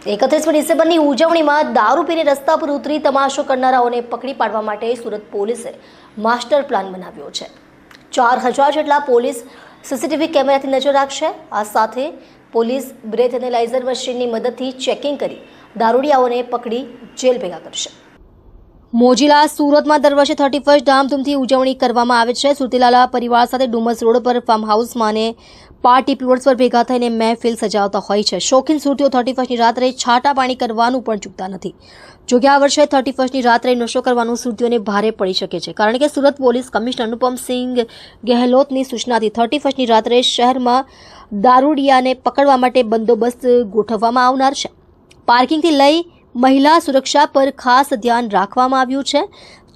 એકત્રીસમી ડિસેમ્બરની ઉજવણીમાં દારૂ પીને રસ્તા પર ઉતરી તમાશો કરનારાઓને પકડી પાડવા માટે સુરત પોલીસે માસ્ટર પ્લાન બનાવ્યો છે. ચાર હજાર જેટલા પોલીસ સીસીટીવી કેમેરાથી નજર રાખશે. આ સાથે પોલીસ બ્રેથ એનાલાઇઝર મશીનની મદદથી ચેકિંગ કરી દારૂડિયાઓને પકડી જેલ ભેગા કરશે. મોજીલા સુરતમાં દર વર્ષે થર્ટી ફર્સ્ટ ધામધૂમથી ઉજવણી કરવામાં આવે છે. સુરતીલાલા પરિવાર સાથે ડુમસ રોડ પર ફાર્મ હાઉસમાં અને પાર્ટી પ્લોટ્સ પર ભેગા થઈને મહેફિલ સજાવતા હોય છે. શોખીન સુરતીઓ થર્ટી ફર્સ્ટની રાત્રે છાટા પાણી કરવાનું પણ ચૂકતા નથી. જોકે આ વર્ષે થર્ટી ફર્સ્ટની રાત્રે નશો કરવાનું સુરતીઓને ભારે પડી શકે છે. કારણ કે સુરત પોલીસ કમિશનર અનુપમસિંહ ગેહલોતની સૂચનાથી થર્ટી ફર્સ્ટની રાત્રે શહેરમાં દારૂડિયાને પકડવા માટે બંદોબસ્ત ગોઠવવામાં આવનાર છે. પાર્કિંગથી લઈ મહિલા સુરક્ષા પર ખાસ ધ્યાન રાખવામાં આવ્યું છે.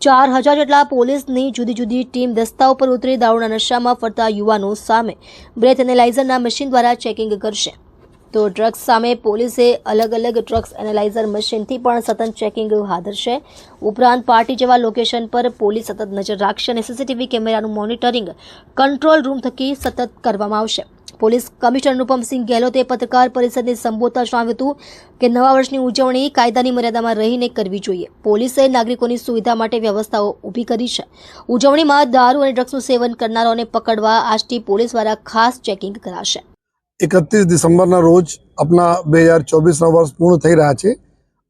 ચાર હજાર જેટલા પોલીસની જુદી જુદી ટીમ રસ્તા ઉપર ઉતરી દારૂના નશામાં ફરતા યુવાનો સામે બ્રેથ એનાલાઇઝરના મશીન દ્વારા ચેકિંગ કરશે. તો ડ્રગ્સ સામે પોલીસે અલગ અલગ ડ્રગ્સ એનાલાઇઝર મશીનથી પણ સતત ચેકિંગ હાથ ધરશે. ઉપરાંત પાર્ટી જેવા લોકેશન પર પોલીસ સતત નજર રાખશે અને સીસીટીવી કેમેરાનું મોનિટરિંગ કંટ્રોલ રૂમ થકી સતત કરવામાં આવશે. પોલીસ કમિશનર અનુપમસિંહ ગેહલોતે પત્રકાર પરિષદને સંબોધતા જણાવ્યું હતું કે નવા વર્ષની ઉજવણી કાયદાની મર્યાદામાં રહીને કરવી જોઈએ. પોલીસે નાગરિકોની સુવિધા માટે વ્યવસ્થાઓ ઊભી કરી છે. ઉજવણીમાં દારૂ અને ડ્રગ્સનું સેવન કરનારાઓને પકડવા આજથી પોલીસ દ્વારા ખાસ ચેકિંગ કરાશે. એકત્રીસ ડિસેમ્બરના રોજ આપણા બે હજાર ચોવીસના વર્ષ પૂર્ણ થઈ રહ્યા છે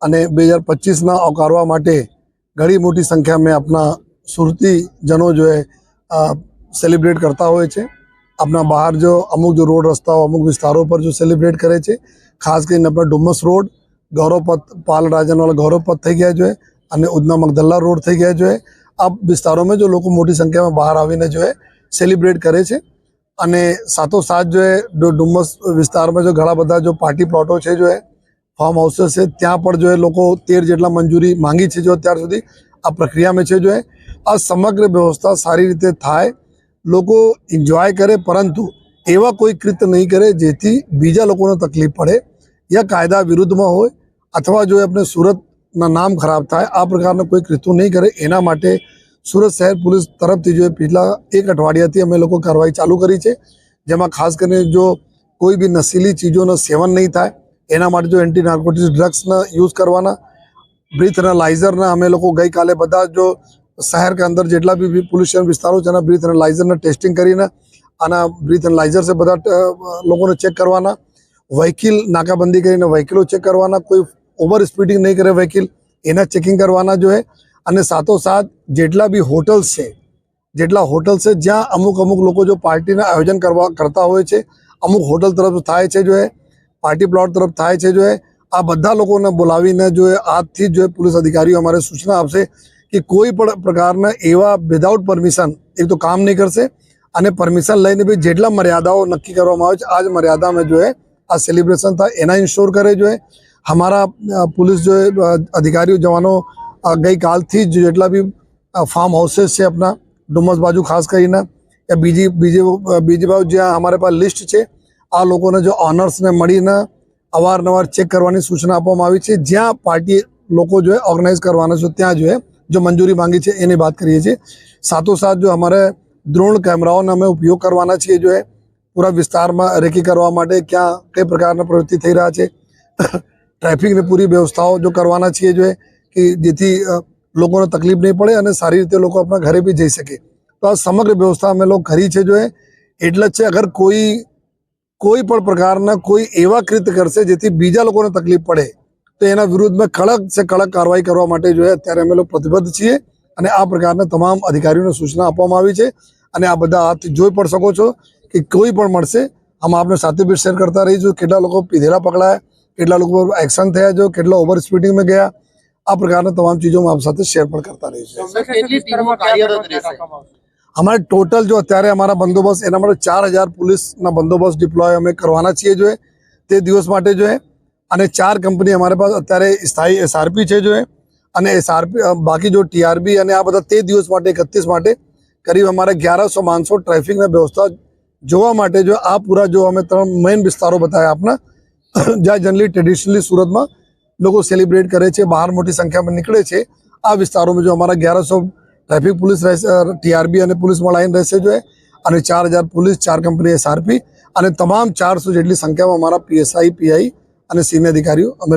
અને બે હજાર પચીસના આવકારવા માટે ઘણી મોટી સંખ્યામાં આપણા સુરતીજનો જો સેલિબ્રેટ કરતા હોય છે. આપણા બહાર જો અમુક જો રોડ રસ્તાઓ, અમુક વિસ્તારો પર જો સેલિબ્રેટ કરે છે, ખાસ કરીને આપણા ડુમ્મસ રોડ, ગૌરવપથ, પાલ રાજાનવાલા ગૌરવપથ થઈ ગયા જોઈએ અને ઉધના મગદલ્લા રોડ થઈ ગયા જોઈએ આ વિસ્તારોમાં જો લોકો મોટી સંખ્યામાં બહાર આવીને જો સેલિબ્રેટ કરે છે. અને સાથોસાથ જો એ ડુ- ડુમ્મસ વિસ્તારમાં જો ઘણા બધા જો પાર્ટી પ્લોટો છે જો ફાર્મ હાઉસીસ છે, ત્યાં પણ જો લોકો તેર જેટલા મંજૂરી માંગી છે જો અત્યાર સુધી આ પ્રક્રિયામાં છે જો આ સમગ્ર વ્યવસ્થા સારી રીતે થાય લોકો એન્જોય કરે, પરંતુ એવા કોઈ કૃત્ય નહીં કરે જેથી બીજા લોકોને તકલીફ પડે. યા કાયદા વિરુદ્ધમાં હોય અથવા જો આપણે સુરતના નામ ખરાબ થાય, આ પ્રકારના કોઈ કૃત્યો નહીં કરે. એના માટે સુરત શહેર પોલીસ તરફથી જો પિછલા એક અઠવાડિયાથી અમે લોકો કાર્યવાહી ચાલુ કરી છે, જેમાં ખાસ કરીને જો કોઈ બી નશીલી ચીજોનું સેવન નહીં થાય, એના માટે જો એન્ટી નાર્કોટિક્સ ડ્રગ્સના યુઝ કરવાના બ્રીથ એનાલાઇઝરના અમે લોકો ગઈકાલે બધા જો શહેર કે અંદર જેટલા બી પોલ્યુશન વિસ્તારો છે, એના બ્રીથ એનાલાઇઝરને ટેસ્ટિંગ કરીને આના બ્રીથ એનાલાઇઝર છે બધા લોકોને ચેક કરવાના. વ્હીકલ નાકાબંધી કરીને વ્હીકલો ચેક કરવાના. કોઈ ઓવર સ્પીડિંગ નહીં કરે વ્હીકલ, એના ચેકિંગ કરવાના જો હે. અને સાથોસાથ જેટલા બી હોટલ્સ છે, જેટલા હોટલ છે, જ્યાં અમુક અમુક લોકો જો પાર્ટીના આયોજન કરવા કરતા હોય છે, અમુક હોટલ તરફ થાય છે જો પાર્ટી પ્લોટ તરફ થાય છે જો આ બધા લોકોને બોલાવીને જો આજથી જ જો પોલીસ અધિકારીઓ અમારે સૂચના આપશે કે કોઈ પણ પ્રકારના એવા વિધાઉટ પરમિશન એક તો કામ નહીં કરશે. અને પરમિશન લઈને બી જેટલા મર્યાદાઓ નક્કી કરવામાં આવે છે આ જ મર્યાદા અમે જોઈએ આ સેલિબ્રેશન થાય, એના ઇન્શ્યોર કરે જોઈએ અમારા પોલીસ જો અધિકારીઓ, જવાનો ગઈકાલથી જ જેટલા બી ફાર્મ હાઉસીસ છે આપણા ડુમસ બાજુ ખાસ કરીને, કે બીજી બીજી બીજી બાજુ જ્યાં અમારે પાસે લિસ્ટ છે, આ લોકોને જો ઓનર્સને મળીને અવારનવાર ચેક કરવાની સૂચના આપવામાં આવી છે. જ્યાં પાર્ટી લોકો જોઈએ ઓર્ગેનાઇઝ કરવાના છે, ત્યાં જોઈએ જો મંજૂરી માંગી છે, એની વાત કરીએ છીએ. સાથોસાથ જો અમારે દ્રોણ કેમેરાઓનો અમે ઉપયોગ કરવાના છીએ, જો એ પૂરા વિસ્તારમાં રેકી કરવા માટે ક્યાં, કઈ પ્રકારના પ્રવૃત્તિ થઈ રહ્યા છે. ટ્રાફિકની પૂરી વ્યવસ્થાઓ જો કરવાના છીએ, જો કે જેથી લોકોને તકલીફ નહીં પડે અને સારી રીતે લોકો આપણા ઘરે બી જઈ શકે. તો આ સમગ્ર વ્યવસ્થા અમે લોકો કરી છે, જો એટલે જ છે, અગર કોઈ કોઈ પણ પ્રકારના કોઈ એવા કૃત્ય કરશે જેથી બીજા લોકોને તકલીફ પડે તો એના વિરુદ્ધમાં કડક છે કડક કાર્યવાહી કરવા માટે જો અત્યારે અમે લોકો પ્રતિબદ્ધ છીએ અને આ પ્રકારના તમામ અધિકારીઓને સૂચના આપવામાં આવી છે. અને આ બધા હાથ જોઈ પણ શકો છો કે કોઈ પણ મળશે આમાં આપણે સાથે બી શેર કરતા રહીશું કેટલા લોકો પીધેલા પકડાયા કેટલા લોકો એક્શન થયા જો કેટલા ઓવર સ્પીડિંગમાં ગયા આ પ્રકારના તમામ ચીજો આપ સાથે શેર પણ કરતા રહીશું. અમારે ટોટલ જો અત્યારે અમારા બંદોબસ્ત એના માટે ચાર હજાર પોલીસના બંદોબસ્ત ડિપ્લોય અમે કરવાના છીએ જો તે દિવસ માટે જો એ અને ચાર કંપની અમારા પાસે અત્યારે સ્થાયી એસઆરપી છે જો અને એસઆરપી બાકી જો ટીઆરબી અને આ બધા તે દિવસ માટે, એકત્રીસ માટે કરીબ અમારે અગિયારસો માણસો ટ્રાફિકના વ્યવસ્થા જોવા માટે જો આ પૂરા જો અમે ત્રણ મેઇન વિસ્તારો બતાવ્યા આપના. જ્યાં જનરલી ટ્રેડિશનલી સુરતમાં લોકો સેલિબ્રેટ કરે છે, બહાર મોટી સંખ્યામાં નીકળે છે. આ વિસ્તારોમાં જો અમારા અગિયારસો ટ્રાફિક પોલીસ રહેશે ટીઆરબી અને પોલીસમાં લાઈન રહેશે જો અને ચાર પોલીસ, ચાર કંપની એસઆરપી અને તમામ ચારસો જેટલી સંખ્યામાં અમારા પીએસઆઈ પીઆઈ અને સિનિયર અધિકારીઓ અમે